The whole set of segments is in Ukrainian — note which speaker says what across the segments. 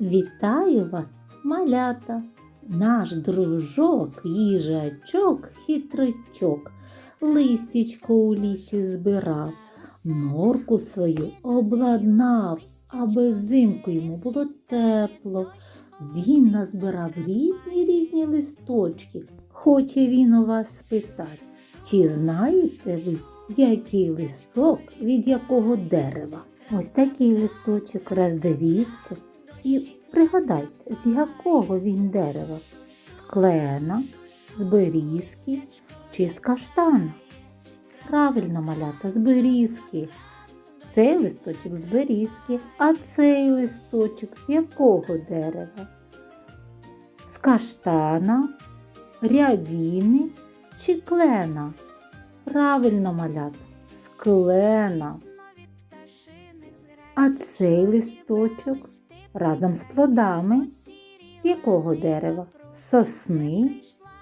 Speaker 1: Вітаю вас, малята! Наш дружок, їжачок, хитрячок, листячко у лісі збирав, норку свою обладнав, аби взимку йому було тепло. Він назбирав різні різні листочки. Хоче він у вас спитати, чи знаєте ви, який листок від якого дерева? Ось такий листочок роздивіться і пригадайте, з якого він дерева? З клена, з берізки чи з каштана? Правильно, малята, з берізки. Цей листочок з берізки, а цей листочок з якого дерева? З каштана, рябіни чи клена? Правильно, малята, з клена. А цей листочок разом з плодами з якого дерева? З сосни,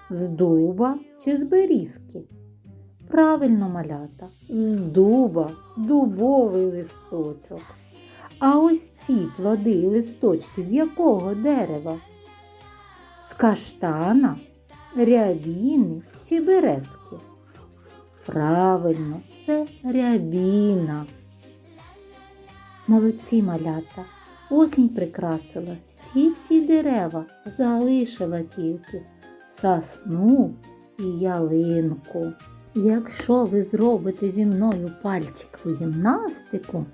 Speaker 1: з дуба чи з берізки? Правильно, малята, з дуба, дубовий листочок. А ось ці плоди і листочки з якого дерева? З каштана, рябіни чи березки? Правильно, це рябіна. Молодці малята. Осінь прикрасила всі-всі дерева, залишила тільки сосну і ялинку. Якщо ви зробите зі мною пальчикову гімнастику,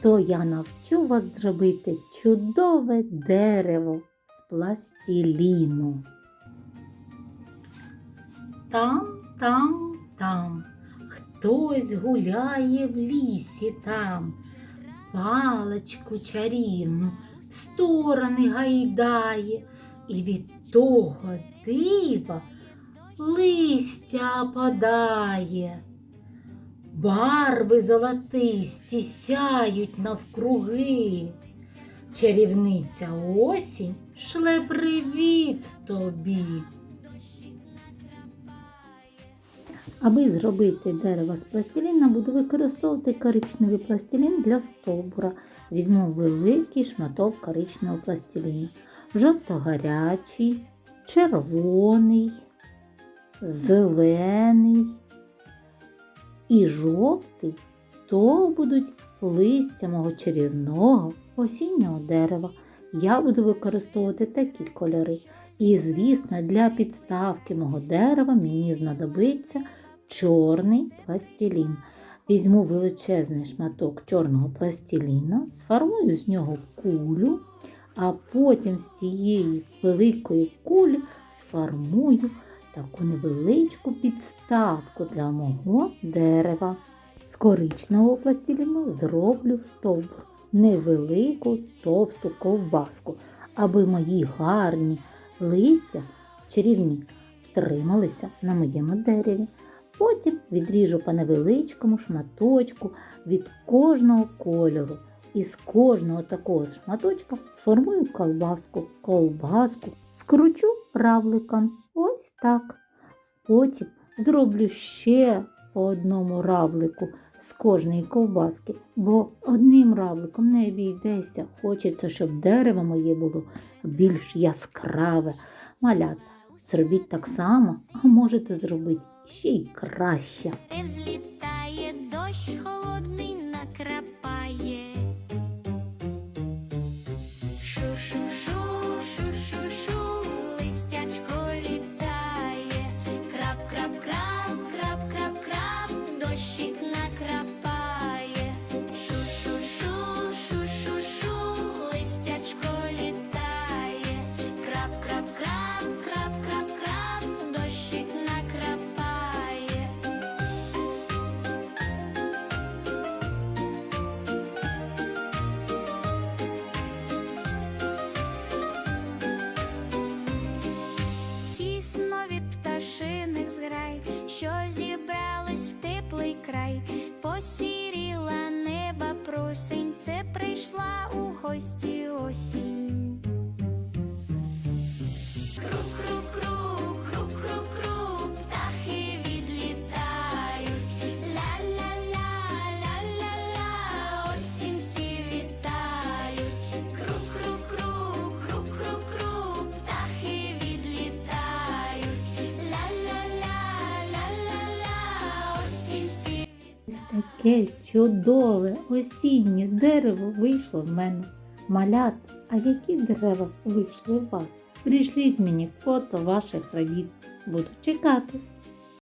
Speaker 1: то я навчу вас зробити чудове дерево з пластиліну. Там, там, там, хтось гуляє в лісі там паличку чарівну в сторони гайдає, і від того дива листя опадає. Барви золотисті сяють навкруги. Чарівниця осінь шле привіт тобі. Аби зробити дерево з пластиліна, буду використовувати коричневий пластилін для стовбура. Візьму великий шматок коричневого пластиліну. Жовто-гарячий, червоний, зелений і жовтий то будуть листя мого чарівного осіннього дерева. Я буду використовувати такі кольори. І, звісно, для підставки мого дерева мені знадобиться чорний пластилін. Візьму величезний шматок чорного пластиліна, сформую з нього кулю, а потім з цієї великої кулі сформую таку невеличку підставку для мого дерева. З коричневого пластиліну зроблю стовбур, невелику товсту ковбаску, аби мої гарні листя чарівні втрималися на моєму дереві. Потім відріжу по невеличкому шматочку від кожного кольору. І з кожного такого шматочка сформую колбаску, колбаску, скручу равликом. Ось так. Потім зроблю ще по одному равлику з кожної ковбаски, бо одним равликом не обійдеться. Хочеться, щоб дерево моє було більш яскраве. Малята, зробіть так само, а можете зробити ще й краще.
Speaker 2: Взлітає, дощ холодний просень, це прийшла у гості
Speaker 1: таке чудове осіннє дерево вийшло в мене. Малят, а які дерева вийшли в вас? Прийшліть мені фото ваших робіт. Буду чекати.